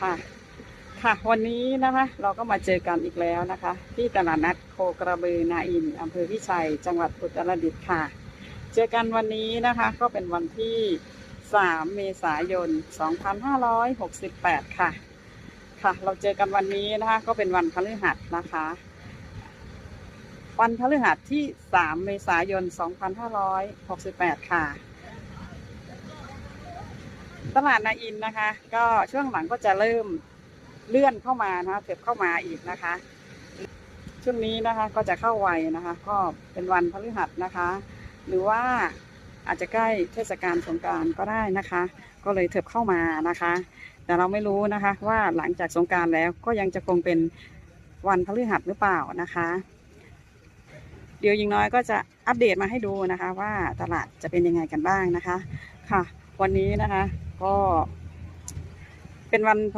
ค่ะ ค่ะ วันนี้นะคะ เราก็มาเจอกันอีกแล้วนะคะ ที่ตลาดนัดโคกระบือนาอินอำเภอพิชัย จังหวัดอุตรดิตถ์ค่ะ เจอกันวันนี้นะคะก็เป็นวันที่ 3 เมษายน 2568 ค่ะ ค่ะ เราเจอกันวันนี้นะคะ ก็เป็นวันพฤหัสนะคะ วันพฤหัสที่ 3 เมษายน 2568 ค่ะ ตลาดนาอินนะคะ ก็ช่วงหลังก็จะเริ่มเลื่อนเข้ามานะคะเถิบเข้ามาอีกนะคะ ช่วงนี้นะคะก็จะเข้าไวนะคะ ก็เป็นวันพฤหัสนะคะ หรือว่าอาจจะใกล้เทศกาลสงการก็ได้นะคะ ก็เลยเถิบเข้ามานะคะ แต่เราไม่รู้นะคะว่าหลังจากสงการแล้วก็ยังจะคงเป็นวันพฤหัสหรือเปล่านะคะ เดี๋ยวยิงน้อยก็จะอัปเดตมาให้ดูนะคะ ว่าตลาดจะเป็นยังไงกันบ้างนะคะ ค่ะ วันนี้นะคะ ก็เป็นวันพ